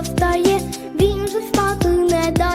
встає, він же спати не дає.